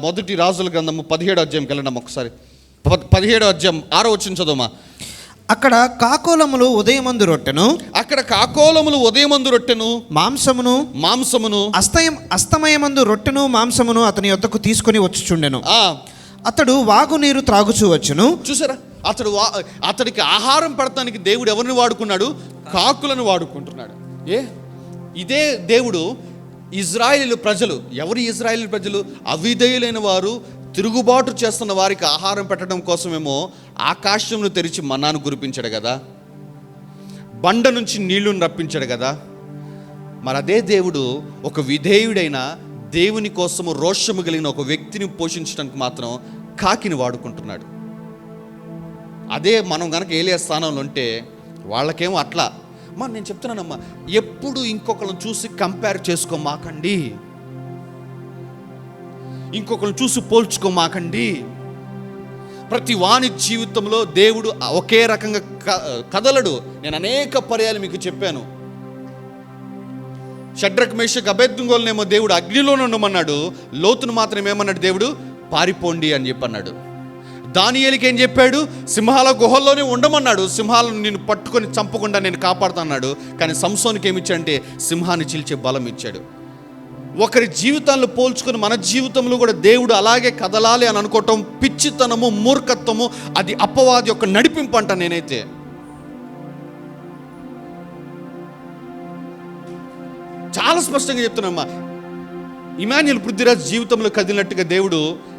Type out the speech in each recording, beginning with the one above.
మొదటి రాజుల గ్రంథము పదిహేడు అధ్యాయం వెళ్ళండి ఒకసారి. పదిహేడు అధ్యాయం ఆరో వచ్చిన చదువుమా? అక్కడ కాకోలములు ఉదయమందు రొట్టెను అక్కడ కాకోలములు ఉదయమందు రొట్టెను మాంసమును మాంసమును అస్తయం అస్తమయమందు రొట్టెను మాంసమును అతని యొద్దకు తీసుకొని వచ్చుచుండెను. ఆ, అతడు వాగునీరు త్రాగుచూ వచ్చును. చూసారా? అతడు వా- అతడికి ఆహారం పెడతానికి దేవుడు ఎవరిని వాడుకున్నాడు? కాకులను వాడుకుంటున్నాడు. ఏ? ఇదే దేవుడు ఇజ్రాయేల్ ప్రజలు ఎవరు ఇజ్రాయేల్ ప్రజలు? అవిధేయులైన వారు తిరుగుబాటు చేస్తున్న వారికి ఆహారం పెట్టడం కోసమేమో ఆకాశంను తెరిచి మన్నాను కురిపించాడు కదా. బండ నుంచి నీళ్ళను రప్పించాడు కదా. మరి అదే దేవుడు ఒక విధేయుడైన దేవుని కోసము రోషము కలిగిన ఒక వ్యక్తిని పోషించడానికి మాత్రం కాకిని వాడుకుంటున్నాడు. అదే మనం కనుక ఏలియా స్థానంలో ఉంటే వాళ్ళకేమో అట్లా మా నేను చెప్తున్నానమ్మా ఎప్పుడు ఇంకొకరిని చూసి కంపేర్ చేసుకోమాకండి. ఇంకొకరిని చూసి పోల్చుకోమాకండి. ప్రతి వాని జీవితంలో దేవుడు ఒకే రకంగా క- కదలడు. నేను అనేక పర్యాలు మీకు చెప్పాను. షడ్రక్ మేషక్ అభ్యర్థంగోలనేమో దేవుడు అగ్నిలో ఉండమన్నాడు లోతును మాత్రం ఏమన్నాడు దేవుడు? పారిపోండి అని చెప్పన్నాడు. దానియేలికి ఏం చెప్పాడు? సింహాల గుహల్లోనే ఉండమన్నాడు. సింహాలను నేను పట్టుకొని చంపకుండా నేను కాపాడుతాన్నాడు కానీ సంసోనికి ఏమిచ్చాడంటే సింహాన్ని చీల్చే బలం ఇచ్చాడు. ఒకరి జీవితాలను పోల్చుకొని మన జీవితంలో కూడా దేవుడు అలాగే కదలాలి అని అనుకోవటం పిచ్చితనము మూర్ఖత్వము అది అపవాది యొక్క నడిపింపు అంట నేనైతే. చాలా స్పష్టంగా చెప్తున్నామ్మా ఇమాన్యుల్ పృథ్వీరాజ్ జీవితంలో కదిలినట్టుగా దేవుడు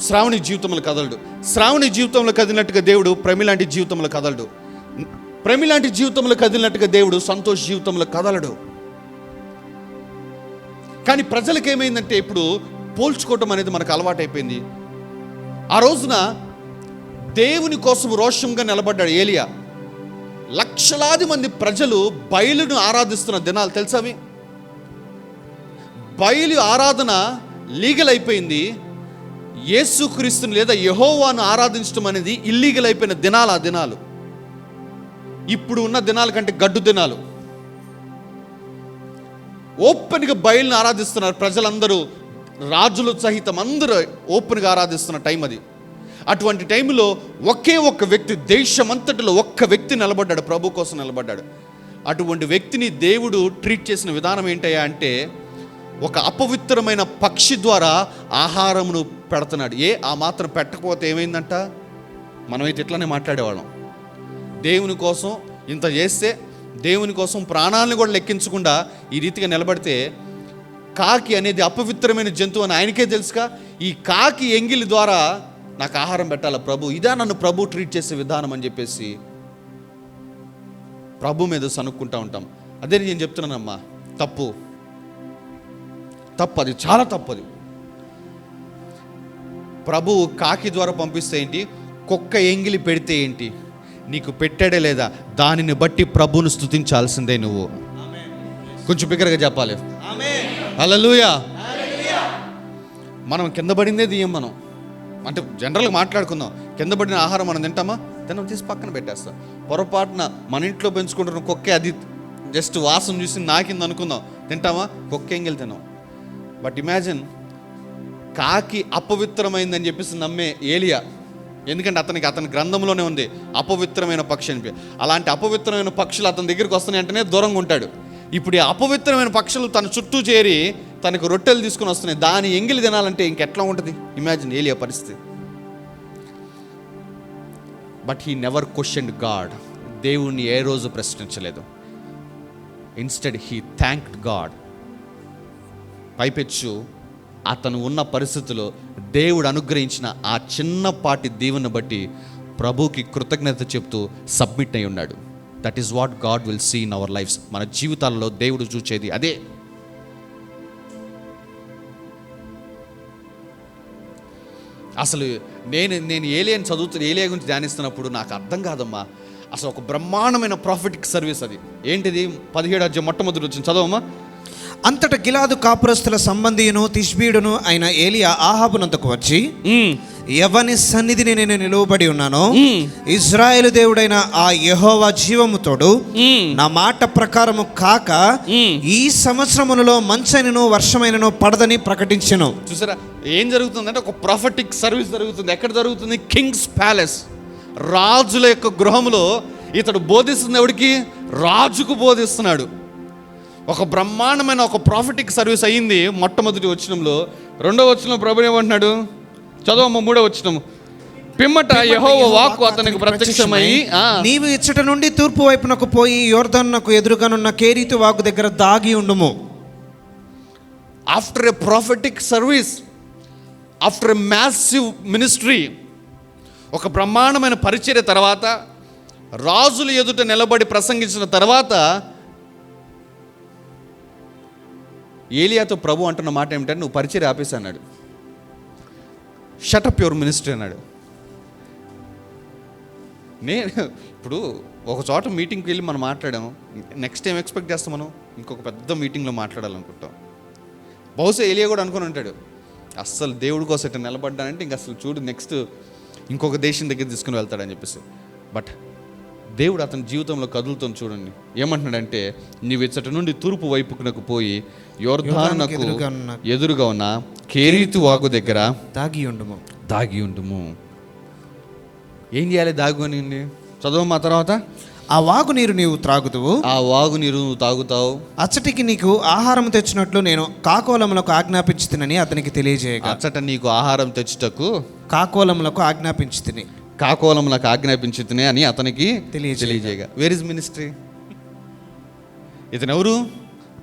శ్రావణి జీవితంలో కదలడు. శ్రావణి జీవితంలో కదిలినట్టుగా దేవుడు ప్రమిలాంటి జీవితంలో కదలడు. ప్రమిలాంటి జీవితంలో కదిలినట్టుగా దేవుడు సంతోష్ జీవితంలో కదలడు. కానీ ప్రజలకు ఏమైందంటే ఇప్పుడు పోల్చుకోవటం అనేది మనకు అలవాటైపోయింది. ఆ రోజున దేవుని కోసం రోషంగా నిలబడ్డాడు ఏలియా. లక్షలాది మంది ప్రజలు బయలును ఆరాధిస్తున్న దినాలు తెలుసవి బయలు ఆరాధన లీగల్ అయిపోయింది. యేసుక్రీస్తుని లేదా యహోవాను ఆరాధించడం అనేది ఇల్లీగల్ అయిపోయిన దినాలు ఆ దినాలు. ఇప్పుడు ఉన్న దినాల కంటే గడ్డు దినాలు. ఓపెన్గా బయలుని ఆరాధిస్తున్నారు ప్రజలందరూ రాజులు సహితం అందరూ ఓపెన్గా ఆరాధిస్తున్న టైం అది. అటువంటి టైంలో ఒకే ఒక్క వ్యక్తి దేశమంతటిలో ఒక్క వ్యక్తి నిలబడ్డాడు ప్రభు కోసం నిలబడ్డాడు. అటువంటి వ్యక్తిని దేవుడు ట్రీట్ చేసిన విధానం ఏంటయ్యా అంటే ఒక అపవిత్రమైన పక్షి ద్వారా ఆహారమును పెడుతున్నాడు. ఏ ఆ మాత్రం పెట్టకపోతే ఏమైందంట? మనమైతే ఇట్లానే మాట్లాడేవాళ్ళం. దేవుని కోసం ఇంత చేస్తే దేవుని కోసం ప్రాణాలను కూడా లెక్కించకుండా ఈ రీతిగా నిలబడితే కాకి అనేది అపవిత్రమైన జంతువు అని ఆయనకే తెలుసుగా ఈ కాకి ఎంగిలి ద్వారా నాకు ఆహారం పెట్టాలి ప్రభు? ఇదా నన్ను ప్రభు ట్రీట్ చేసే విధానం అని చెప్పేసి ప్రభు మీద సనుక్కుంటా ఉంటాం. అదే నేను చెప్తున్నానమ్మా. తప్పు. తప్పది చాలా తప్పది. ప్రభువు ప్రభు కాకి ద్వారా పంపిస్తే ఏంటి? కుక్క ఎంగిలి పెడితే ఏంటి? నీకు పెట్టాడే లేదా? దానిని బట్టి ప్రభువును స్తుతించాల్సిందే నువ్వు. కొంచెం బిగ్గరగా చెప్పాలి. అలలుయా మనం కింద పడిందే తీయం మనం. అంటే జనరల్గా మాట్లాడుకుందాం. కింద పడిన ఆహారం మనం తింటామా? తినం తీసి పక్కన పెట్టేస్తాం. పొరపాటున మన ఇంట్లో పెంచుకుంటున్న కుక్కే అది జస్ట్ వాసన చూసి నాకింది అనుకుందాం తింటామా? కుక్క ఎంగిలి తినాం బట్ ఇమాజిన్ కాకి అపవిత్రమైందని చెప్పేసి నమ్మే ఏలియా. ఎందుకంటే అతనికి అతని గ్రంథంలోనే ఉంది అపవిత్రమైన పక్షి అని అలాంటి అపవిత్రమైన పక్షులు అతని దగ్గరికి వస్తున్నాయి అంటేనే దూరంగా ఉంటాడు. ఇప్పుడు ఈ అపవిత్రమైన పక్షులు తన చుట్టూ చేరి తనకు రొట్టెలు తీసుకుని వస్తున్నాయి. దాని ఎంగిలి తినాలంటే ఇంకెట్లా ఉంటుంది? ఇమాజిన్ ఏలియా పరిస్థితి. But he never question God దేవుణ్ణి ఏ రోజు ప్రశ్నించలేదు. ఇన్స్టెడ్ హీ థ్యాంక్డ్ గాడ్ పైపెచ్చు. అతను ఉన్న పరిస్థితిలో దేవుడు అనుగ్రహించిన ఆ చిన్నపాటి దీవెను బట్టి ప్రభుకి కృతజ్ఞత చెప్తూ సబ్మిట్ అయి ఉన్నాడు. That is what God will see in our lives మన జీవితాల్లో దేవుడు చూచేది అదే. అసలు నేను నేను ఏలియన్ చదువుతూ ఏలియా గురించి ధ్యానిస్తున్నప్పుడు నాకు అర్థం కాదమ్మా. అసలు ఒక బ్రహ్మాండమైన ప్రాఫిటిక్ సర్వీస్ అది. ఏంటిది? పదిహేడు అధ్యాయం మొట్టమొదటి వచ్చింది. చదవమ్మా. అంతట గిలాదు కాపురస్తుల సంబంధియును తిష్బీడును అయిన ఏలియా ఆహాబునంతకు వచ్చి ఎవని సన్నిధిని నేను నిలువబడి ఉన్నానో ఇజ్రాయేలు దేవుడైన ఆ యెహోవా జీవముతోడు నా మాట ప్రకారము కాక ఈ సంవత్సరములలో మంచైనను వర్షమైనను పడదని ప్రకటించెను. చూసారా? ఏం జరుగుతుందంటే ఒక ప్రాఫిటిక్ సర్వీస్ జరుగుతుంది. ఎక్కడ జరుగుతుంది? కింగ్స్ ప్యాలెస్ రాజుల యొక్క గృహంలో ఇతడు బోధిస్తుంది ఎవడికి? రాజుకు బోధిస్తున్నాడు. ఒక బ్రహ్మాండమైన ఒక ప్రాఫిటిక్ సర్వీస్ అయ్యింది మొట్టమొదటి వచనంలో. రెండో వచనంలో ప్రభు ఏమంటున్నాడు? చదవమ్మ మూడో వచనము. పిమ్మట యెహోవా వాక్కు అతనికి ప్రత్యక్షమై నీవు ఇచ్చట నుండి తూర్పు వైపునకు పోయి యోర్ధన్నకు ఎదురుగానున్న కేరీతు వాగు దగ్గర దాగి ఉండుము. After a prophetic service after a massive ministry ఒక బ్రహ్మాండమైన పరిచర్య తర్వాత రాజుల ఎదుట నిలబడి ప్రసంగించిన తర్వాత ఏలియాతో ప్రభు అంటున్న మాట ఏమిటంటే నువ్వు పరిచయం ఆపేసి అన్నాడు. షటప్ యువర్ మినిస్ట్రీ అన్నాడు. నేను ఇప్పుడు ఒక చోట మీటింగ్కి వెళ్ళి మనం మాట్లాడాము. నెక్స్ట్ ఏం ఎక్స్పెక్ట్ చేస్తాం మనం? ఇంకొక పెద్ద మీటింగ్లో మాట్లాడాలనుకుంటాం. బహుశా ఏలియా కూడా అనుకుని ఉంటాడు. అస్సలు దేవుడి కోసం ఇట్లా నిలబడ్డానంటే ఇంక అసలు చూడు నెక్స్ట్ ఇంకొక దేశం దగ్గర తీసుకుని వెళ్తాడని చెప్పేసి. బట్ దేవుడు అతని జీవితంలో కదులుతుంది చూడండి. ఏమంటున్నాడంటే నీవు ఇచ్చటి నుండి తూర్పు వైపుకునకు పోయి యోర్ధానునకు ఎదురుగా ఉన్న ఎదురుగా ఉన్న కేరీతు వాగు దగ్గర దాగి ఉండుము. దాగి ఉండుము. ఏం చేయాలి దాగుని చదవమా తర్వాత. ఆ వాగు నీరు నీవు త్రాగుదువు ఆ వాగు నీరు నువ్వు తాగుతావు. అచ్చటికి నీకు ఆహారం తెచ్చినట్లు నేను కాకోలములకు ఆజ్ఞాపించుతునని అతనికి తెలియజేయగా. అచ్చట నీకు ఆహారం తెచ్చుటకు కాకోలములకు ఆజ్ఞాపించుతిని. కాకోలములకు ఆజ్ఞాపించుతునే అని అతనికి తెలియజేయగా. తెలియజేయగా. వేర్ ఇస్ మినిస్ట్రీ ఇతను ఎవరు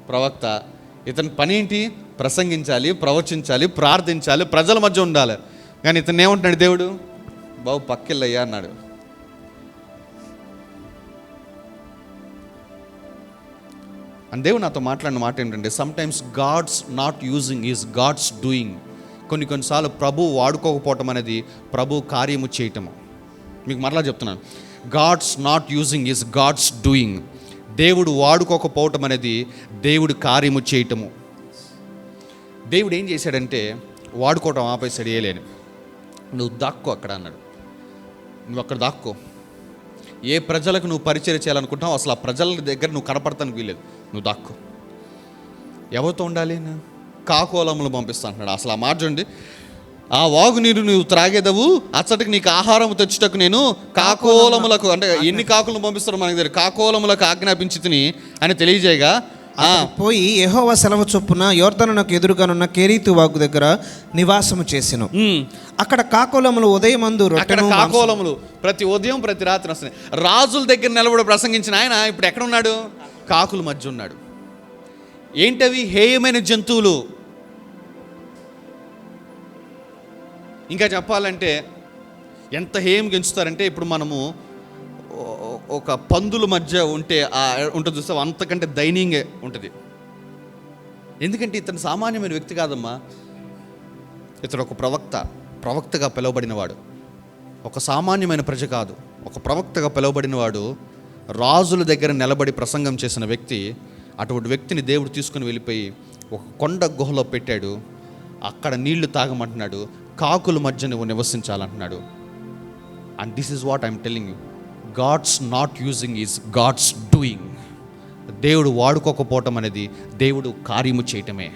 ప్రవక్త. ఇతని పని ఏంటి? ప్రసంగించాలి ప్రవచించాలి ప్రార్థించాలి ప్రజల మధ్య ఉండాలి. కానీ ఇతను ఏమంటున్నాడు దేవుడు? బాబు పక్కెళ్ళయ్యా అన్నాడు. అని దేవుడు నాతో మాట్లాడిన మాట ఏంటంటే sometimes God's not using is God's doing కొన్ని కొన్నిసార్లు ప్రభు వాడుకోకపోవటం అనేది ప్రభు కార్యము చేయటము. మీకు మరలా చెప్తున్నాను. God's not using is God's doing దేవుడు వాడుకోకపోవటం అనేది దేవుడు కార్యము చేయటము. దేవుడు ఏం చేశాడంటే వాడుకోవటం ఆపేసాడు ఏలేని. నువ్వు దాక్కో అక్కడ అన్నాడు. నువ్వు అక్కడ దాక్కో. ఏ ప్రజలకు నువ్వు పరిచయం చేయాలనుకుంటున్నావు అసలు ఆ ప్రజల దగ్గర నువ్వు కనపడతానికి వీలేదు నువ్వు దాక్కో. ఎవరితో ఉండాలి? నేను? కాకోలములు పంపిస్తా అంటున్నాడు. అసలు ఆ మాట చూడండి. ఆ వాగు నీరు నువ్వు త్రాగేదవు అచ్చటికి నీకు ఆహారం తెచ్చుటకు నేను కాకోలములకు అంటే ఎన్ని కాకులను పంపిస్తారో మనకి తెలియదు. కాకోలములకు ఆజ్ఞాపించి తిని అని తెలియజేయగా పోయి యెహోవా సెలవు చొప్పున యోర్ధనునకు ఎదురుగానున్న కేరీతు వాగు దగ్గర నివాసము చేసెను. అక్కడ కాకోలములు ఉదయమందు అక్కడ రొట్టెను మాంసము- కాకోలములు ప్రతి ఉదయం ప్రతి రాత్రి వస్తున్నాయి. రాజుల దగ్గర నిలబడి ప్రసంగించిన ఆయన ఇప్పుడు ఎక్కడ ఉన్నాడు? కాకుల మధ్య ఉన్నాడు. ఏంటవి హేయమైన జంతువులు? ఇంకా చెప్పాలంటే ఎంత హేయం గెంచుతారంటే ఇప్పుడు మనము ఒక పందుల మధ్య ఉంటే ఆ ఉంటుంది చూస్తే అంతకంటే దయనీయంగా ఉంటుంది. ఎందుకంటే ఇతను సామాన్యమైన వ్యక్తి కాదమ్మా. ఇతడు ఒక ప్రవక్త ప్రవక్తగా పిలువబడినవాడు. ఒక సామాన్యమైన ప్రజ కాదు. ఒక ప్రవక్తగా పిలువబడినవాడు రాజుల దగ్గర నిలబడి ప్రసంగం చేసిన వ్యక్తి అటువంటి వ్యక్తిని దేవుడు తీసుకుని వెళ్ళిపోయి ఒక కొండ గుహలో పెట్టాడు. అక్కడ నీళ్ళు తాగమంటున్నాడు. కాకుల మధ్య నువ్వు నివసించాలంటున్నాడు. And this is what I'm telling you God's not using is God's doing దేవుడు వాడుకోకపోవటం అనేది దేవుడు కార్యము చేయటమే.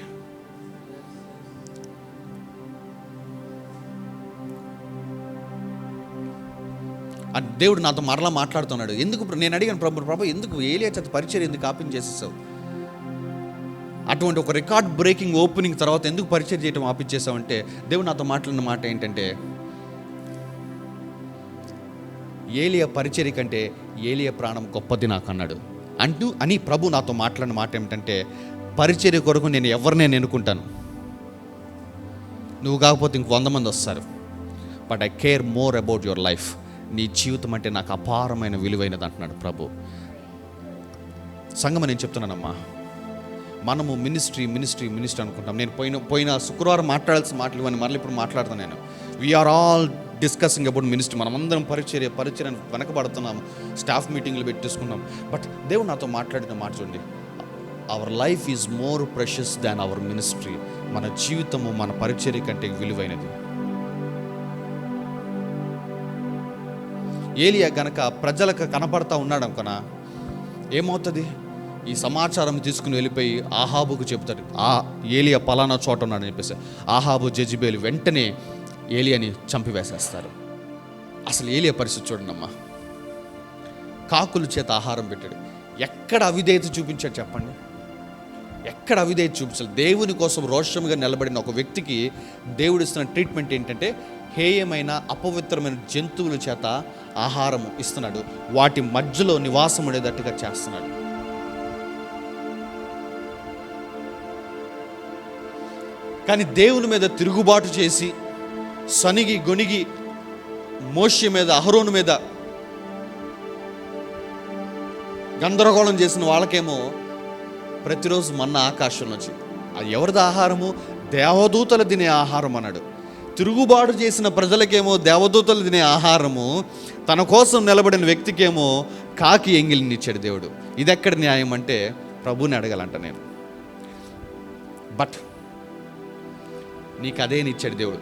అండ్ దేవుడు నాతో మరలా మాట్లాడుతున్నాడు. ఎందుకు నేను అడిగాను ప్రభు ప్రభు ఎందుకు ఏలియా చేత పరిచయం ఎందుకు ఆపిన్ చేసేసావు అటువంటి ఒక రికార్డ్ బ్రేకింగ్ ఓపెనింగ్ తర్వాత ఎందుకు పరిచయం చేయడం ఆపించేసామంటే దేవుడు నాతో మాట్లాడిన మాట ఏంటంటే ఏలియ పరిచర్య కంటే ఏలియ ప్రాణం గొప్పది నాకు అన్నాడు అంటూ అని ప్రభు నాతో మాట్లాడిన మాట ఏమిటంటే పరిచర్య కొరకు నేను ఎవరినే ఎన్నుకుంటాను నువ్వు కాకపోతే ఇంక వంద మంది వస్తారు. But I care more about your life నీ జీవితం అంటే నాకు అపారమైన విలువైనది అంటున్నాడు ప్రభు. సంగమ నేను చెప్తున్నానమ్మా. మనము మినిస్ట్రీ మినిస్ట్రీ మినిస్ట్రీ అనుకుంటాం. నేను పోయిన పోయిన శుక్రవారం మాట్లాడాల్సిన మాటలు ఇవన్నీ మళ్ళీ ఇప్పుడు మాట్లాడుతాను నేను. We're all discussing about ministry మనమందరం అందరం పరిచర్య పరిచర్యను వెనకబడుతున్నాము. స్టాఫ్ మీటింగ్లు పెట్టేసుకున్నాం. బట్ దేవుడు నాతో మాట్లాడిన మాట చూడండి. Our life is more precious than our ministry మన జీవితము మన పరిచర్య కంటే విలువైనది. ఏలియా గనక ప్రజలకు కనపడతా ఉన్నాడు అనుకున్నా ఏమవుతుంది? ఈ సమాచారం తీసుకుని వెళ్ళిపోయి ఆహాబుకు చెప్తాడు ఆ ఏలియా పలానా చోట ఉన్నాడని చెప్పేసి. ఆహాబు జజిబేలు వెంటనే ఏలియాని చంపివేసేస్తారు. అసలు ఏలియా పరిస్థితి చూడండి అమ్మా కాకుల చేత ఆహారం పెట్టాడు. ఎక్కడ అవిధేయత చూపించాడు చెప్పండి? ఎక్కడ అవిధేయత చూపించాలి దేవుని కోసం రోషంగా నిలబడిన ఒక వ్యక్తికి దేవుడు ఇస్తున్న ట్రీట్మెంట్ ఏంటంటే హేయమైన అపవిత్రమైన జంతువుల చేత ఆహారం ఇస్తున్నాడు. వాటి మధ్యలో నివాసం ఉండేటట్టుగా చేస్తున్నాడు. కానీ దేవుని మీద తిరుగుబాటు చేసి సనిగి గొనిగి మోష్య మీద అహరోను మీద గందరగోళం చేసిన వాళ్ళకేమో ప్రతిరోజు మన్న ఆకాశం నుంచి అది ఎవరిది ఆహారము? దేవదూతలు తినే ఆహారం అన్నాడు. తిరుగుబాటు చేసిన ప్రజలకేమో దేవదూతలు తినే ఆహారము తన కోసం నిలబడిన వ్యక్తికేమో కాకి ఎంగిలిని ఇచ్చాడు దేవుడు. ఇది ఎక్కడ న్యాయం అంటే ప్రభుని అడగాలంట నేను. బట్ నీకు అదేనిచ్చాడు దేవుడు?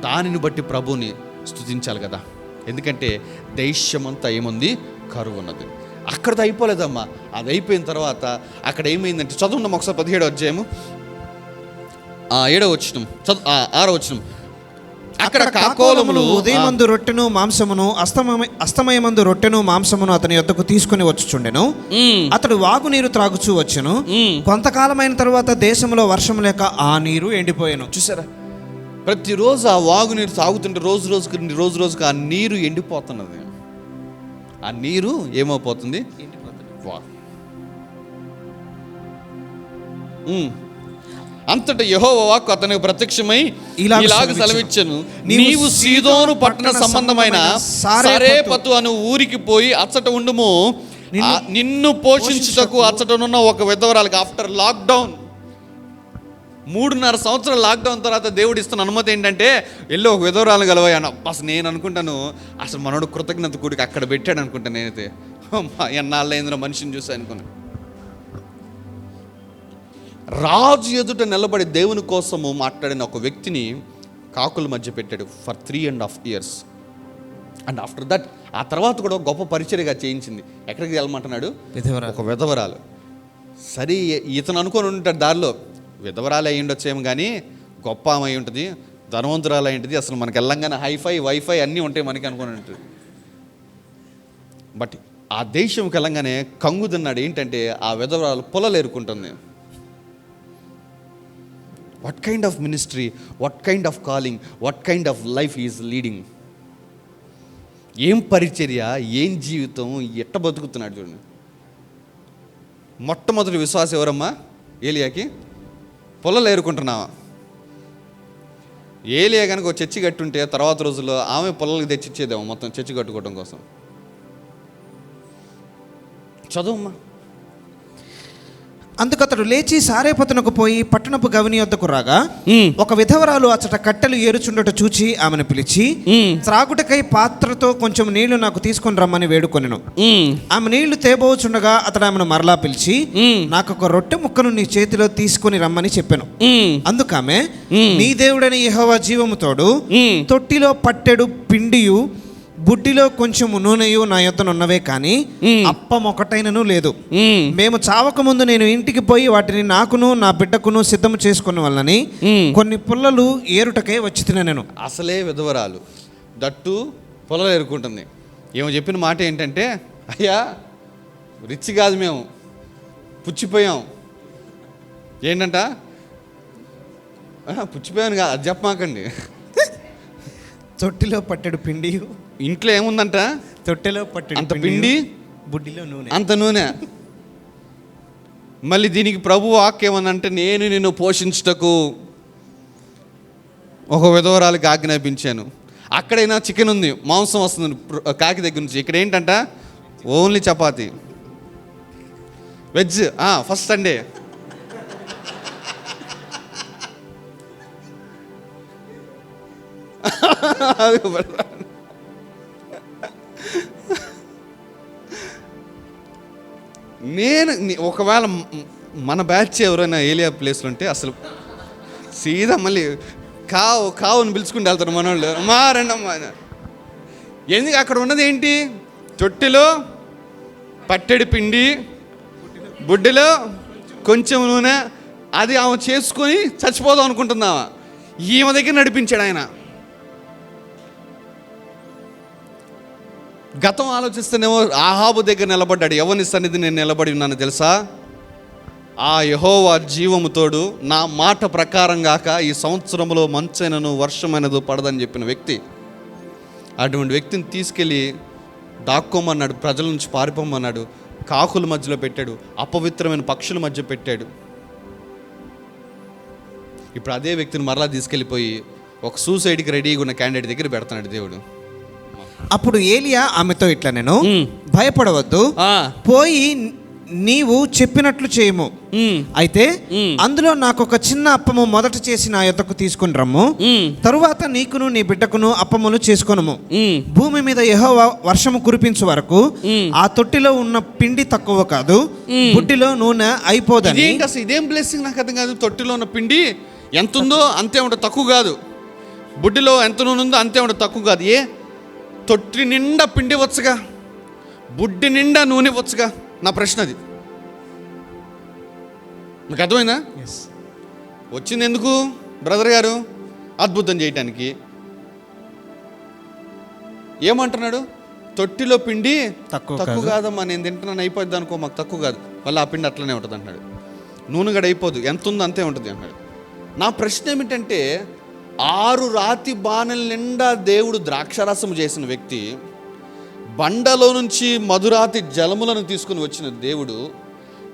దానిని బట్టి ప్రభుని స్థుతించాలి కదా. ఎందుకంటే దేశమంతా ఏముంది? కరువు ఉన్నది అక్కడతో అయిపోలేదమ్మా. అది అయిపోయిన తర్వాత అక్కడ ఏమైందంటే చదువున్నాం ఒకసారి పదిహేడో అధ్యాయము. ఆ, ఏడో వచ్చినాం చదువు ఆ, ఆరో వచ్చినం అక్కడ కాకోలములు ఉదయమందు రొట్టెను మాంసమును అస్తమయ అస్తమయమందు రొట్టెను మాంసమును అతని యొద్దకు తీసుకుని వచ్చుచుండెను. అతడు వాగునీరు త్రాగుచూ వచ్చెను. కొంతకాలమైన తర్వాత దేశంలో వర్షం లేక ఆ నీరు ఎండిపోయాను. చూసారా? ప్రతిరోజు ఆ వాగునీరు తాగుతుంటే రోజు రోజుకి రోజు రోజుకి ఆ నీరు ఎండిపోతున్నది. ఆ నీరు ఏమైపోతుంది వా. ఉమ్. అంతటా యెహోవా వాక్కు అతనికి ప్రత్యక్షమై ఇలాగ సెలవిచ్చెను. నీవు సీదోను పట్టణ సంబంధమైన సారేపతు అను ఊరికి పోయి అచ్చట ఉండుము. నిన్ను పోషించుటకు అచ్చటనున్న ఒక విధవరాలకి ఆఫ్టర్ లాక్డౌన్ మూడున్నర సంవత్సరాల లాక్డౌన్ తర్వాత దేవుడు ఇస్తున్న అనుమతి ఏంటంటే వెళ్ళి ఒక విధవరాలు గలవాయన అసలు నేను అనుకుంటాను అసలు మనోడు కృతజ్ఞత కూడికి అక్కడ పెట్టాడు అనుకుంటాను నేనైతే. అమ్మా, ఎన్నాళ్ళైందిరా మనిషిని చూసి అనుకున్నాను రాజు ఎదుట నిలబడి దేవుని కోసము మాట్లాడిన ఒక వ్యక్తిని కాకుల మధ్య పెట్టాడు for three and half years and after that ఆ తర్వాత కూడా గొప్ప పరిచర్యగా చేయించింది. ఎక్కడికి వెళ్ళమంటున్నాడు. ఒక విధవరాలు. సరే ఇతను అనుకొని ఉంటాడు దారిలో. విధవరాలు అయి ఉండొచ్చేమో కానీ గొప్ప ఆమె అయి ఉంటుంది ధనవంతురాలు అయి ఉంటుంది అసలు మనకి వెళ్ళంగానే హైఫై వైఫై అన్నీ ఉంటాయి మనకి అనుకొని ఉంటుంది. బట్ ఆ దేశంకి వెళ్ళంగానే కంగు తిన్నాడు. ఏంటంటే ఆ విధవరాలు పొలలు ఏరుకుంటుంది what kind of ministry what kind of calling what kind of life is leading ఏం పరిచర్య ఏం జీవితం ఎట్ట బతుకుతున్నాడు చూడండి. మొట్టమొదటి విశ్వాసం ఎవరమ్మా? ఏలియాకి? పొలలు ఏరుకుంటున్నావా? ఏలియా కనుక ఒక చర్చి కట్టుంటే తర్వాత రోజుల్లో ఆమె పొలాలకు తెచ్చిచ్చేదేమో మొత్తం చర్చి కట్టుకోవడం కోసం. చదువమ్మా. అందుకతడు లేచి సారేపతునకు పోయి పట్టణపు గవిని వద్దకు రాగా ఒక విధవరాలు అచ్చట కట్టెలు ఏరుచుండట చూచి ఆమెను పిలిచి త్రాగుటకై పాత్రతో కొంచెం నీళ్ళు నాకు తీసుకొని రమ్మని వేడుకొనెను. ఆమె నీళ్ళు తేబోచుండగా అతడు ఆమెను మరలా పిలిచి నాకు ఒక రొట్టె ముక్కను నీ చేతిలో తీసుకొని రమ్మని చెప్పాను. అందుకామె నీ దేవుడని యెహోవా జీవము తోడు తొట్టిలో పట్టెడు పిండియు బుడ్డిలో కొంచెం నూనెయు నా యొద్దనున్నవే కానీ అప్పం ఒకటైనను లేదు. మేము. చావక ముందు నేను ఇంటికి పోయి వాటిని నాకును నా బిడ్డకును సిద్ధం చేసుకున్న వల్లని కొన్ని పుల్లలు ఏరుటకై వచ్చి తిన నేను. అసలే విధవరాలు. దట్టు పొలం ఎరుకుంటుంది ఏమో చెప్పిన మాట ఏంటంటే అయ్యా రిచ్ కాదు మేము. పుచ్చిపోయాం. ఏంటంట? పుచ్చిపోయాను కాదు అది చెప్పమాకండి. తొట్టిలో పట్టెడు పిండి ఇంట్లో ఏముందంట? తొట్టెలో పట్టెడు అంత పిండి బుడ్డిలో నూనె. అంత నూనె. మళ్ళీ దీనికి ప్రభు వాక్యం ఏమనంటే నేను నిన్ను పోషించుటకు ఒక విధవరాలకి ఆజ్ఞాపించాను. అక్కడైనా చికెన్ ఉంది మాంసం వస్తుంది కాకి దగ్గర నుంచి. ఇక్కడ ఏంటంట? Only chapati. Veg first Sunday. అది నేను ఒకవేళ మన బ్యాచ్ ఎవరైనా ఏలియా ప్లేస్లో ఉంటే అసలు సీదా మళ్ళీ కావు కావు అని పిలుచుకుంటూ వెళ్తారు మనోళ్ళు. అమ్మా రెండమ్మా ఎందుకు అక్కడ ఉన్నది ఏంటి? తొట్టిలో పట్టెడి పిండి బుడ్డిలో కొంచెం నూనె అది ఆమె చేసుకొని చచ్చిపోదాం అనుకుంటున్నావా? ఈమె దగ్గర నడిపించాడు ఆయన. గతం ఆలోచిస్తేనేమో ఆహాబు దగ్గర నిలబడ్డాడు. ఎవరిని సన్నిధి నేను నిలబడి ఉన్నాను తెలుసా? ఆ యహోవా జీవముతోడు నా మాట ప్రకారం గాక ఈ సంవత్సరంలో మంచైనను వర్షమైనదు పడదని చెప్పిన వ్యక్తి అటువంటి వ్యక్తిని తీసుకెళ్ళి దాక్కోమన్నాడు ప్రజల నుంచి పారిపోమన్నాడు కాకుల మధ్యలో పెట్టాడు అపవిత్రమైన పక్షుల మధ్య పెట్టాడు. ఇప్పుడు అదే వ్యక్తిని మరలా తీసుకెళ్ళిపోయి ఒక సూసైడ్కి రెడీగా ఉన్న క్యాండిడేట్ దగ్గర పెడుతున్నాడు దేవుడు. అప్పుడు ఏలియా ఆమెతో ఇట్లా నేను భయపడవద్దు. పోయి నీవు చెప్పినట్లు చేయము. అయితే. అందులో నాకు ఒక చిన్న అప్పము మొదట చేసి నా యొద్దకు తీసుకుని రమ్ము. తరువాత నీకును నీ బిడ్డకును అప్పములు చేసుకొనుము. భూమి మీద యెహోవా వర్షము కురిపించు వరకు. ఆ తొట్టిలో ఉన్న పిండి తక్కువ కాదు. బుడ్డిలో నూనె అయిపోదని ఇదేం బ్లెస్సింగ్ నాకు అర్థం కాదు. తొట్టిలో ఉన్న పిండి ఎంత ఉందో అంతే ఉండదు తక్కువ కాదు. బుడ్డిలో ఎంత నూనె ఉందో అంతే ఉండదు తక్కువ కాదు. ఏ? తొట్టి నిండా పిండి వచ్చగా బుడ్డి నిండా నూనె వచ్చగా. నా ప్రశ్న అది. మీకు అర్థమైందా? వచ్చింది ఎందుకు బ్రదర్ గారు? అద్భుతం చేయటానికి. ఏమంటున్నాడు? తొట్టిలో పిండి తక్కువ తక్కువ కాదు. కాదమ్మా నేను తింటున్నాను అయిపోద్ది అనుకో మాకు తక్కువ కాదు. మళ్ళీ ఆ పిండి అట్లనే ఉంటుంది అంటున్నాడు. నూనె గడ అయిపోదు ఎంత ఉందో అంతే ఉంటుంది అన్నాడు నా ప్రశ్న ఏమిటంటే ఆరు రాతి బాణల నిండా దేవుడు ద్రాక్షరసం చేసిన వ్యక్తి బండలో నుంచి మధురాతి జలములను తీసుకుని వచ్చిన దేవుడు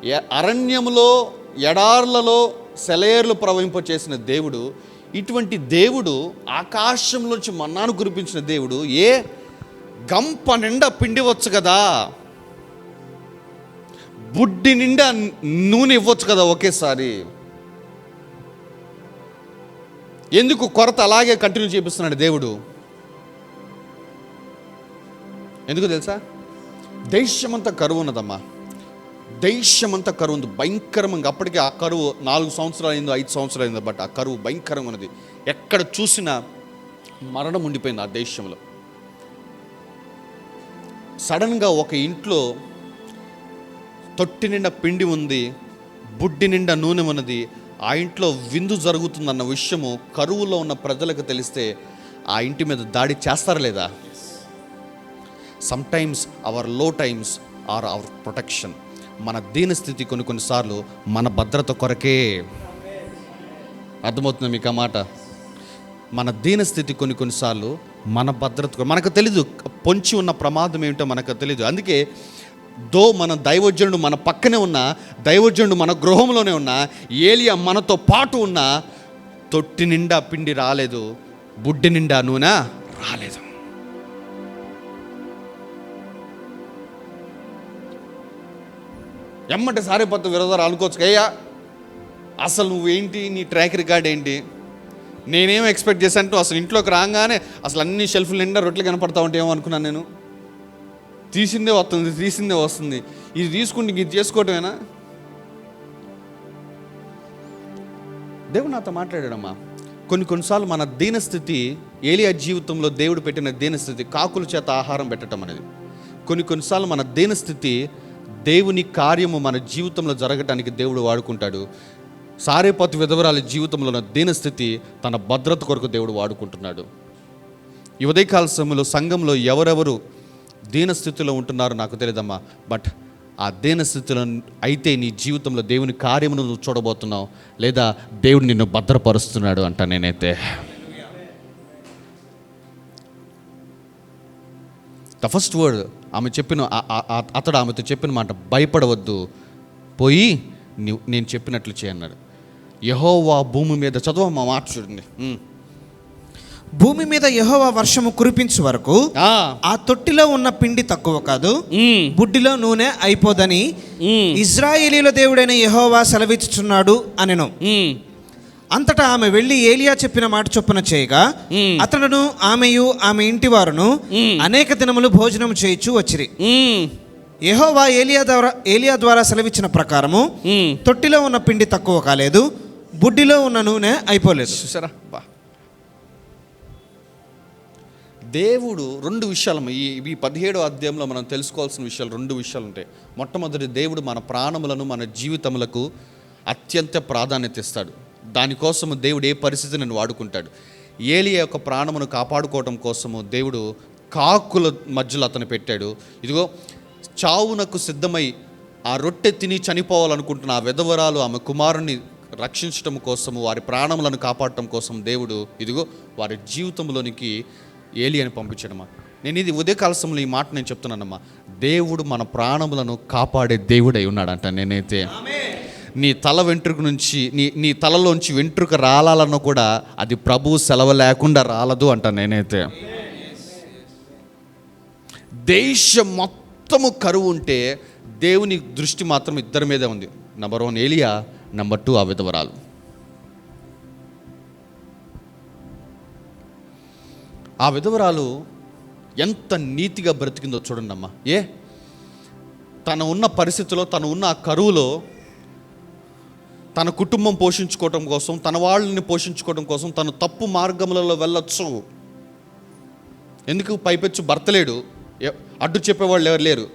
ఎ- అరణ్యములో ఎడార్లలో సెలయేర్లు ప్రవహింప చేసిన దేవుడు ఇటువంటి దేవుడు ఆకాశంలోంచి మన్నాను కురిపించిన దేవుడు ఏ గంప నిండా పిండివచ్చు కదా? బుడ్డి నిండా నూనె ఇవ్వచ్చు కదా ఒకేసారి? ఎందుకు కొరత అలాగే కంటిన్యూ చేపిస్తున్నాడు దేవుడు? ఎందుకు తెలుసా? దేశమంతా కరువు ఉన్నదమ్మా. దేశమంతా కరువు ఉంది. భయంకరంగా అప్పటికే ఆ కరువు నాలుగు సంవత్సరాలు అయిందో ఐదు సంవత్సరాలు అయిందో బట్ ఆ కరువు భయంకరంగా ఉన్నది. ఎక్కడ చూసినా మరణం ఉండిపోయింది ఆ దేశంలో. సడన్గా ఒక ఇంట్లో తొట్టి నిండా పిండి ఉంది బుడ్డి నిండా నూనె ఉన్నది ఆ ఇంట్లో విందు జరుగుతుందన్న విషయము కరువులో ఉన్న ప్రజలకు తెలిస్తే ఆ ఇంటి మీద దాడి చేస్తారా లేదా? సమ్టైమ్స్ అవర్లో టైమ్స్ ఆర్ అవర్ ప్రొటెక్షన్ మన దీన స్థితి కొన్ని కొన్నిసార్లు మన భద్రత కొరకే. అర్థమవుతుంది మీకు ఆ మాట? మన దీన స్థితి కొన్ని కొన్నిసార్లు మన భద్రత మనకు తెలీదు. పొంచి ఉన్న ప్రమాదం ఏమిటో మనకు తెలీదు. అందుకే దో మన దైవజనుడు మన పక్కనే ఉన్న దైవజనుడు మన గృహంలోనే ఉన్న ఏలియా మనతో పాటు ఉన్న తొట్టి నిండా పిండి రాలేదు బుడ్డి నిండా నూనె రాలేదు. ఎమ్మంటే సారేపత్త విరోధాలు అనుకోవచ్చు అయ్యా అసలు నువ్వేంటి? నీ ట్రాక్ రికార్డ్ ఏంటి? నేనేం ఎక్స్పెక్ట్ చేశాను? అసలు ఇంట్లోకి రాగానే అసలు అన్ని షెల్ఫ్లు నిండా రొట్టెలు కనపడతా ఉంటాయేమో అనుకున్నాను నేను? తీసిందే వస్తుంది తీసిందే వస్తుంది. ఇది తీసుకుంటే ఇది చేసుకోవటమేనా? దేవుడు నాతో మాట్లాడాడమ్మా. కొన్ని కొన్నిసార్లు మన దీనస్థితి ఏలియా జీవితంలో దేవుడు పెట్టిన దీనస్థితి కాకుల చేత ఆహారం పెట్టడం అనేది. కొన్ని కొన్నిసార్లు మన దీనస్థితి దేవుని కార్యము మన జీవితంలో జరగటానికి దేవుడు వాడుకుంటాడు. సారేపతి విధవరాల జీవితంలో ఉన్న దీనస్థితి తన భద్రత కొరకు దేవుడు వాడుకుంటున్నాడు. ఈ ఉదయకాల సమయంలో సంఘంలో ఎవరెవరు దీనస్థితిలో ఉంటున్నారో నాకు తెలియదమ్మా. బట్ ఆ దీనస్థితిలో అయితే నీ జీవితంలో దేవుని కార్యమును నువ్వు చూడబోతున్నావు. లేదా దేవుడు నిన్ను భద్రపరుస్తున్నాడు అంట నేనైతే. ద ఫస్ట్ వర్డ్ ఆమె చెప్పిన అతడు ఆమెతో చెప్పిన మాట భయపడవద్దు. పోయి నేను చెప్పినట్లు చేయన్నాడు యహోవా భూమి మీద చదువు మా మాట చూడండి. భూమి మీద యెహోవా వర్షము కురిపించు వరకు ఆ, తొట్టిలో ఉన్న పిండి తక్కువ కాదు బుడ్డిలో నూనె అయిపోదని ఇజ్రాయేలీల దేవుడైన యెహోవా సెలవిచ్చుచున్నాడు అనెను. అంతటా ఆమె వెళ్ళి ఏలియా చెప్పిన మాట చొప్పున చేయగా. అతడును ఆమెయు ఆమె ఇంటి వారును. అనేక దినములు భోజనం చేయించు వచ్చిరి. యెహోవా ఏలియా ద్వారా ఏలియా ద్వారా సెలవిచ్చిన ప్రకారము. తొట్టిలో ఉన్న పిండి తక్కువ కాలేదు బుడ్డిలో ఉన్న నూనె అయిపోలేదు చూసారా దేవుడు రెండు విషయాలు ఈ ఈ పదిహేడో అధ్యాయంలో మనం తెలుసుకోవాల్సిన విషయాలు రెండు విషయాలు ఉంటాయి. మొట్టమొదటి దేవుడు మన ప్రాణములను మన జీవితములకు అత్యంత ప్రాధాన్యత ఇస్తాడు. దానికోసము దేవుడు ఏ పరిస్థితిని వాడుకుంటాడు? ఏలి యొక్క ప్రాణమును కాపాడుకోవడం కోసము దేవుడు కాకుల మధ్యలో అతను పెట్టాడు. ఇదిగో చావునకు సిద్ధమై ఆ రొట్టె తిని చనిపోవాలనుకుంటున్న ఆ విధవరాలు ఆమె కుమారుని రక్షించటం కోసము వారి ప్రాణములను కాపాడటం కోసం దేవుడు ఇదిగో వారి జీవితంలోనికి ఏలి అని పంపించడమా? నేను ఇది ఉదయకాల సమయంలో ఈ మాట నేను చెప్తున్నానమ్మా. దేవుడు మన ప్రాణములను కాపాడే దేవుడై ఉన్నాడంట నేనైతే. నీ తల వెంట్రుక నుంచి నీ నీ తలలోంచి వెంట్రుక రాలాలన్నా కూడా అది ప్రభు సెలవు లేకుండా రాలదు అంట నేనైతే. దేశం మొత్తము కరువు ఉంటే దేవుని దృష్టి మాత్రం ఇద్దరి మీదే ఉంది. Number one Elijah. Number two ఆ విధవరాలు ఆ విధవరాలు ఎంత నీతిగా బ్రతికిందో చూడండి అమ్మా ఏ? తను ఉన్న పరిస్థితిలో తను ఉన్న ఆ కరువులో తన కుటుంబం పోషించుకోవటం కోసం తన వాళ్ళని పోషించుకోవడం కోసం తను తప్పు మార్గములలో వెళ్ళొచ్చు. ఎందుకు? పైపెచ్చు భర్త లేడు అడ్డు చెప్పేవాళ్ళు ఎవరు లేరు.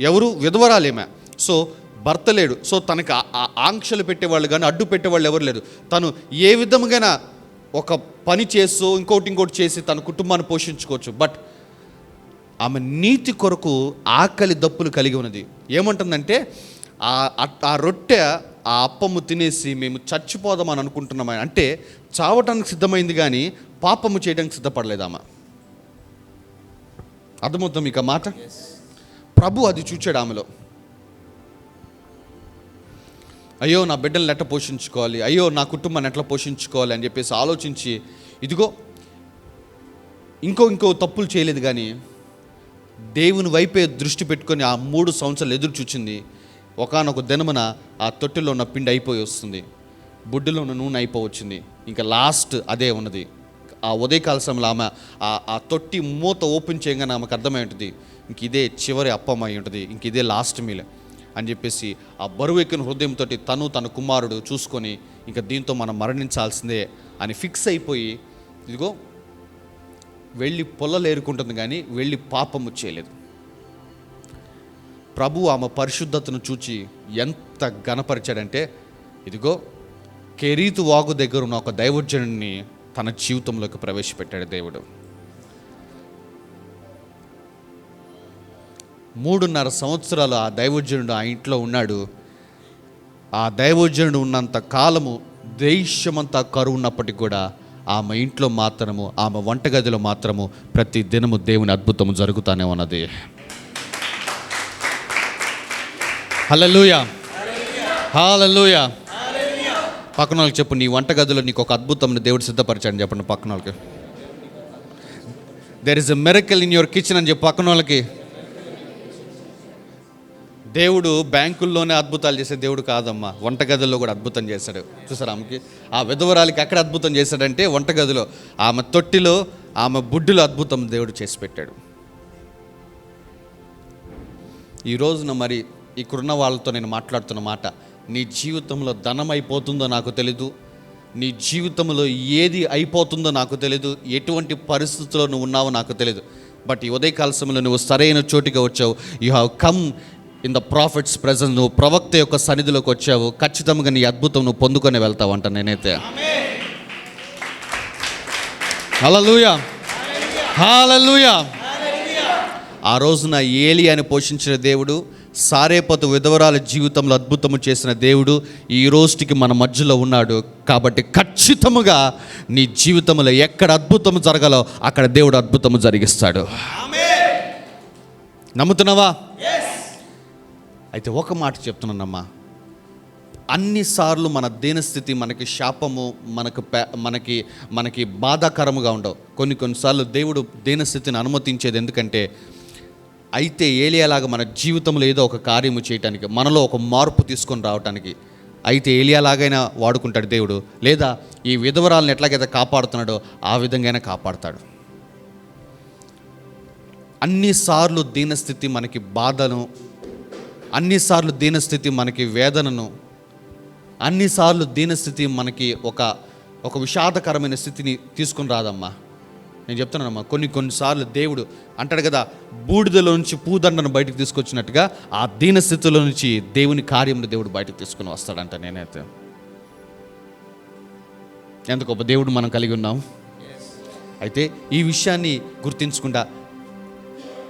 ఎవరు? విధవరాలేమే. సో భర్త లేడు. సో తనకి ఆంక్షలు పెట్టేవాళ్ళు కానీ అడ్డు పెట్టేవాళ్ళు ఎవరు లేరు. తను ఏ విధముగా ఒక పని చేస్తూ ఇంకోటి ఇంకోటి చేసి తన కుటుంబాన్ని పోషించుకోవచ్చు. బట్ ఆమె నీతి కొరకు ఆకలి దప్పులు కలిగి ఉన్నది. ఏమంటుందంటే ఆ రొట్టె ఆ అప్పము తినేసి మేము చచ్చిపోదామని అనుకుంటున్నామని అంటే చావటానికి సిద్ధమైంది కానీ పాపము చేయడానికి సిద్ధపడలేదు ఆమె. అర్థమవుతాం మీకు ఆ మాట? ప్రభు అది చూచాడు ఆమెలో. అయ్యో నా బిడ్డలను ఎట్లా పోషించుకోవాలి? అయ్యో నా కుటుంబాన్ని ఎట్లా పోషించుకోవాలి? అని చెప్పేసి ఆలోచించి ఇదిగో ఇంకో ఇంకో తప్పులు చేయలేదు కానీ దేవుని వైపే దృష్టి పెట్టుకొని ఆ మూడు సంవత్సరాలు ఎదురు చూచింది. ఒకనొక దినమున ఆ తొట్టిలో ఉన్న పిండి అయిపోయి వస్తుంది. బుడ్డిలో ఉన్న నూనె అయిపోవచ్చింది ఇంకా లాస్ట్ అదే ఉన్నది. ఆ ఉదయకాల సమయంలో ఆమె ఆ ఆ తొట్టి మూత ఓపెన్ చేయగానే ఆమెకు అర్థమై ఉంటుంది. ఇంక ఇదే చివరి అప్పమ్మ అయి ఉంటుంది. ఇంక ఇదే లాస్ట్ మీల్. అని చెప్పేసి ఆ బరువు ఎక్కిన హృదయంతో తను తన కుమారుడు చూసుకొని ఇంకా దీంతో మనం మరణించాల్సిందే అని ఫిక్స్ అయిపోయి ఇదిగో వెళ్ళి పొల్లలు ఏరుకుంటుంది కానీ వెళ్ళి పాపము చేయలేదు. ప్రభు ఆమె పరిశుద్ధతను చూచి ఎంత గనపరిచాడంటే ఇదిగో కెరీతు వాగు దగ్గర ఉన్న ఒక దైవజనుడిని తన జీవితంలోకి ప్రవేశపెట్టాడు దేవుడు. మూడున్నర సంవత్సరాలు ఆ దైవజనుడు ఆ ఇంట్లో ఉన్నాడు. ఆ దైవజనుడు ఉన్నంత కాలము దేశమంతా కరువు ఉన్నప్పటికీ కూడా ఆమె ఇంట్లో మాత్రము ఆమె వంటగదిలో మాత్రము ప్రతి దినము దేవుని అద్భుతము జరుగుతానే ఉన్నది. హలలుయా హల్లెలూయా. పక్కన వాళ్ళకి చెప్పు నీ వంటగదిలో నీకు ఒక అద్భుతం దేవుడు సిద్ధపరచాడని చెప్పండి పక్కన వాళ్ళకి. There is a miracle in your kitchen అని చెప్పి పక్కన వాళ్ళకి. దేవుడు బ్యాంకుల్లోనే అద్భుతాలు చేసే దేవుడు కాదమ్మా. వంటగదిలో కూడా అద్భుతం చేశాడు. చూసారు ఆమెకి? ఆ విధవరాలకి ఎక్కడ అద్భుతం చేశాడంటే వంటగదిలో. ఆమె తొట్టిలో ఆమె బుడ్డిలో అద్భుతం దేవుడు చేసి పెట్టాడు. ఈ రోజున మరి ఇక్కడున్న వాళ్ళతో నేను మాట్లాడుతున్న మాట నీ జీవితంలో ధనం అయిపోతుందో నాకు తెలీదు. నీ జీవితంలో ఏది అయిపోతుందో నాకు తెలీదు. ఎటువంటి పరిస్థితుల్లో నువ్వు ఉన్నావో నాకు తెలీదు. బట్ ఈ ఉదయకాల సమయంలో నువ్వు సరైన చోటిగా వచ్చావు. You have come in the prophets present నువ్వు ప్రవక్త యొక్క సన్నిధిలోకి వచ్చావు. ఖచ్చితంగా నీ అద్భుతం నువ్వు పొందుకొని వెళ్తావు అంట నేనైతే. ఆ రోజున ఏలియాని పోషించిన దేవుడు సారేపతు విధవరాల జీవితంలో అద్భుతము చేసిన దేవుడు ఈ రోజుకి మన మధ్యలో ఉన్నాడు. కాబట్టి ఖచ్చితముగా నీ జీవితంలో ఎక్కడ అద్భుతము జరగాలో అక్కడ దేవుడు అద్భుతము జరిగిస్తాడు. నమ్ముతున్నావా? అయితే ఒక మాట చెప్తున్నానమ్మా. అన్నిసార్లు మన దీనస్థితి మనకి శాపము మనకు మనకి మనకి బాధాకరముగా ఉండవు. కొన్ని కొన్నిసార్లు దేవుడు దీనస్థితిని అనుమతించేది ఎందుకంటే అయితే ఏలియాలాగా మన జీవితంలో ఏదో ఒక కార్యము చేయటానికి మనలో ఒక మార్పు తీసుకొని రావటానికి అయితే ఏలియాలాగైనా వాడుకుంటాడు దేవుడు. లేదా ఈ విధవరాలను ఎట్లాగైతే కాపాడుతున్నాడో ఆ విధంగానే కాపాడుతాడు. అన్నిసార్లు దీనస్థితి మనకి బాధను అన్నిసార్లు దీనస్థితి మనకి వేదనను అన్నిసార్లు దీనస్థితి మనకి ఒక ఒక విషాదకరమైన స్థితిని తీసుకుని రాదమ్మా. నేను చెప్తున్నానమ్మా కొన్ని కొన్నిసార్లు దేవుడు అంటాడు కదా బూడిదలో నుంచి పూదండను బయటకు తీసుకొచ్చినట్టుగా ఆ దీనస్థితిలో నుంచి దేవుని కార్యములు దేవుడు బయటకు తీసుకుని వస్తాడంట నేనైతే. ఎంత గొప్ప దేవుడు మనం కలిగి ఉన్నాం. అయితే ఈ విషయాన్ని గుర్తించకుండా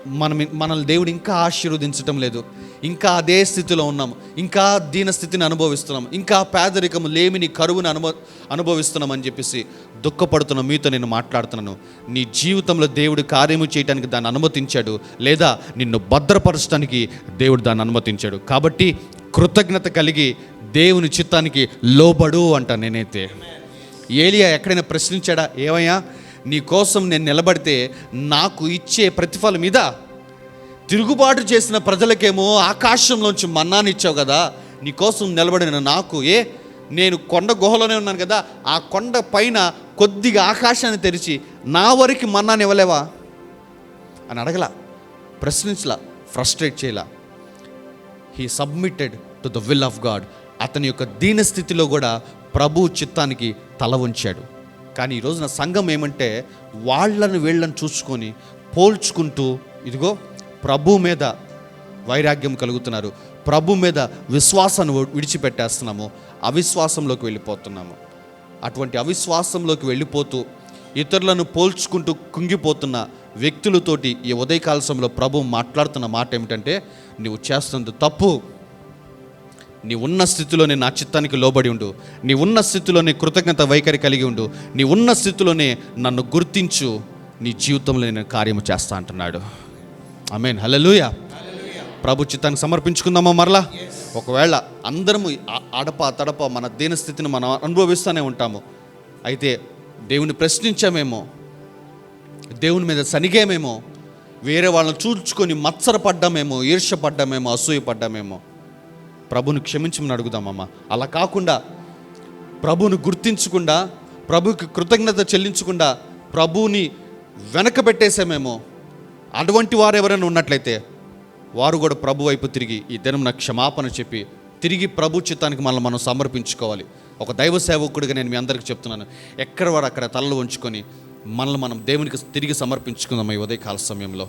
మనం మనల్ని దేవుడు ఇంకా ఆశీర్వదించటం లేదు. ఇంకా అదే స్థితిలో ఉన్నాము. ఇంకా దీన స్థితిని అనుభవిస్తున్నాం ఇంకా పేదరికము లేమిని కరువుని అనుభవ అనుభవిస్తున్నాం అని చెప్పేసి దుఃఖపడుతున్న మీతో నేను మాట్లాడుతున్నాను. నీ జీవితంలో దేవుడు కార్యము చేయడానికి దాన్ని అనుమతించాడు. లేదా నిన్ను భద్రపరచడానికి దేవుడు దాన్ని అనుమతించాడు. కాబట్టి కృతజ్ఞత కలిగి దేవుని చిత్తానికి లోబడు అంట నేనైతే. ఏలియా ఎక్కడైనా ప్రశ్నించాడా? ఏమయ్యా? నీ కోసం నేను నిలబడితే నాకు ఇచ్చే ప్రతిఫలం ఇదా? తిరుగుబాటు చేసిన ప్రజలకేమో ఆకాశంలోంచి మన్నాన్ని ఇచ్చావు కదా నీ కోసం నిలబడిన నాకు ఏ నేను కొండ గుహలోనే ఉన్నాను కదా ఆ కొండ పైన కొద్దిగా ఆకాశాన్ని తెరిచి నా వరకు మన్నాను ఇవ్వలేవా? అని అడగలా ప్రశ్నించలా ఫ్రస్ట్రేట్ చేయలా. He submitted to the will of God అతని యొక్క దీన స్థితిలో కూడా ప్రభు చిత్తానికి తల ఉంచాడు కానీ ఈ రోజున సంఘం ఏమంటే వాళ్ళని వీళ్ళని చూసుకొని పోల్చుకుంటూ ఇదిగో ప్రభు మీద వైరాగ్యం కలుగుతున్నారు. ప్రభు మీద విశ్వాసాన్ని విడిచిపెట్టేస్తున్నాము. అవిశ్వాసంలోకి వెళ్ళిపోతున్నాము. అటువంటి అవిశ్వాసంలోకి వెళ్ళిపోతూ ఇతరులను పోల్చుకుంటూ కుంగిపోతున్న వ్యక్తులతోటి ఈ ఉదయకాల సమయంలో ప్రభు మాట్లాడుతున్న మాట ఏమిటంటే నువ్వు చేస్తున్నది తప్పు. నీ ఉన్న స్థితిలోనే నా చిత్తానికి లోబడి ఉండు. నీ ఉన్న స్థితిలోనే కృతజ్ఞత వైఖరి కలిగి ఉండు. నీ ఉన్న స్థితిలోనే నన్ను గుర్తించు. నీ జీవితంలో నేను కార్యము చేస్తా అంటున్నాడు. ఆమెన్ హల్లెలూయ ప్రభు చిత్తానికి సమర్పించుకుందామా మరలా? ఒకవేళ అందరము ఆ- అడప తడప మన దీనస్థితిని మనం అనుభవిస్తూనే ఉంటాము. అయితే దేవుని ప్రశ్నించామేమో దేవుని మీద సనిగేమేమో వేరే వాళ్ళని చూచుకొని మత్సరపడ్డామేమో ఈర్షపడ్డామేమో అసూయపడ్డామేమో ప్రభుని క్షమించమని అడుగుదామమ్మా. అలా కాకుండా ప్రభుని గుర్తించకుండా ప్రభుకి కృతజ్ఞత చెల్లించకుండా ప్రభువుని వెనకబెట్టేసామేమో అటువంటి వారు ఎవరైనా ఉన్నట్లయితే వారు కూడా ప్రభు వైపు తిరిగి ఈ దినం నాకు క్షమాపణ చెప్పి తిరిగి ప్రభు చిత్తానికి మనల్ని మనం సమర్పించుకోవాలి. ఒక దైవ సేవకుడిగా నేను మీ అందరికీ చెప్తున్నాను. ఎక్కడ వాడు అక్కడ తలలు ఉంచుకొని మనల్ని మనం దేవునికి తిరిగి సమర్పించుకుందాం ఈ ఉదయకాల సమయంలో.